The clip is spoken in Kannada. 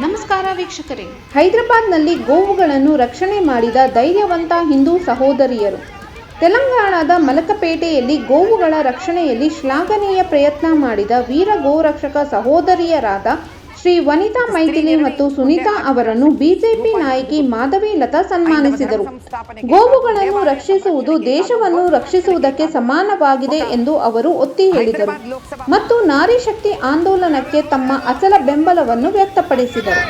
ನಮಸ್ಕಾರ ವೀಕ್ಷಕರೇ. ಹೈದರಾಬಾದ್ನಲ್ಲಿ ಗೋವುಗಳನ್ನು ರಕ್ಷಣೆ ಮಾಡಿದ ಧೈರ್ಯವಂತ ಹಿಂದೂ ಸಹೋದರಿಯರು. ತೆಲಂಗಾಣದ ಮಲಕಪೇಟೆಯಲ್ಲಿ ಗೋವುಗಳ ರಕ್ಷಣೆಯಲ್ಲಿ ಶ್ಲಾಘನೀಯ ಪ್ರಯತ್ನ ಮಾಡಿದ ವೀರ ಗೋರಕ್ಷಕ ಸಹೋದರಿಯರಾದ ಶ್ರೀ ವನಿತಾ ಮೈಥಿಲಿ ಮತ್ತು ಸುನೀತಾ ಅವರನ್ನು ಬಿಜೆಪಿ ನಾಯಕಿ ಮಾಧವಿ ಲತಾ ಸನ್ಮಾನಿಸಿದರು. ಗೋವುಗಳನ್ನು ರಕ್ಷಿಸುವುದು ದೇಶವನ್ನು ರಕ್ಷಿಸುವುದಕ್ಕೆ ಸಮಾನವಾಗಿದೆ ಎಂದು ಅವರು ಒತ್ತಿ ಹೇಳಿದರು. ಮತ್ತು ನಾರಿ ಶಕ್ತಿ ಆಂದೋಲನಕ್ಕೆ ತಮ್ಮ ಅಚಲ ಬೆಂಬಲವನ್ನು ವ್ಯಕ್ತಪಡಿಸಿದರು.